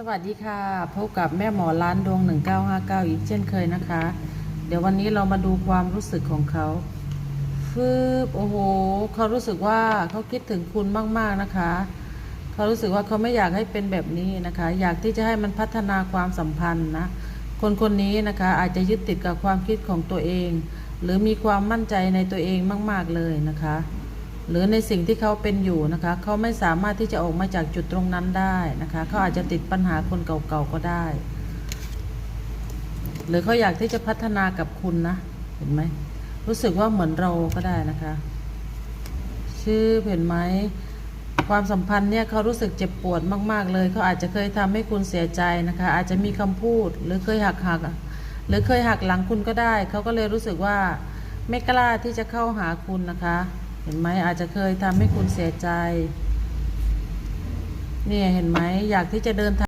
สวัสดีค่ะ พบกับแม่หมอร้านดวง 1959 อีกเช่นเคยนะคะ เดี๋ยววันนี้เรามาดูความรู้สึกของเขาฟืบโอ้โห เขารู้สึกว่าเขาคิดถึงคุณมาก ๆ นะคะ เขารู้สึกว่าเขาไม่อยากให้เป็นแบบนี้นะคะ อยากที่จะให้มันพัฒนาความสัมพันธ์นะ คนคนนี้นะคะอาจจะยึดติดกับความคิดของตัวเอง หรือมีความมั่นใจในตัวเองมาก ๆ เลยนะคะ หรือในสิ่งที่เขาเป็นอยู่นะคะ เขาไม่สามารถที่จะออกมาจากจุดตรงนั้นได้นะคะ เขาอาจจะติดปัญหาคนเก่าๆก็ได้ หรือเขาอยากที่จะพัฒนากับคุณนะ เห็นไหม รู้สึกว่าเหมือนเราก็ได้นะคะ ชื่อเห็นไหม ความสัมพันธ์เนี่ยเขารู้สึกเจ็บปวดมาก ๆ เลย เขาอาจจะเคยทำให้คุณเสียใจนะคะ อาจจะมีคำพูด หรือเคยหักหักหรือเคยหักหลังคุณก็ได้ เขาก็เลยรู้สึกว่าไม่กล้าที่จะเข้าหาคุณนะคะ เห็นไหมอาจจะเคยทำให้คุณเสียใจ เนี่ยเห็นไหมอยากที่จะเดินทาง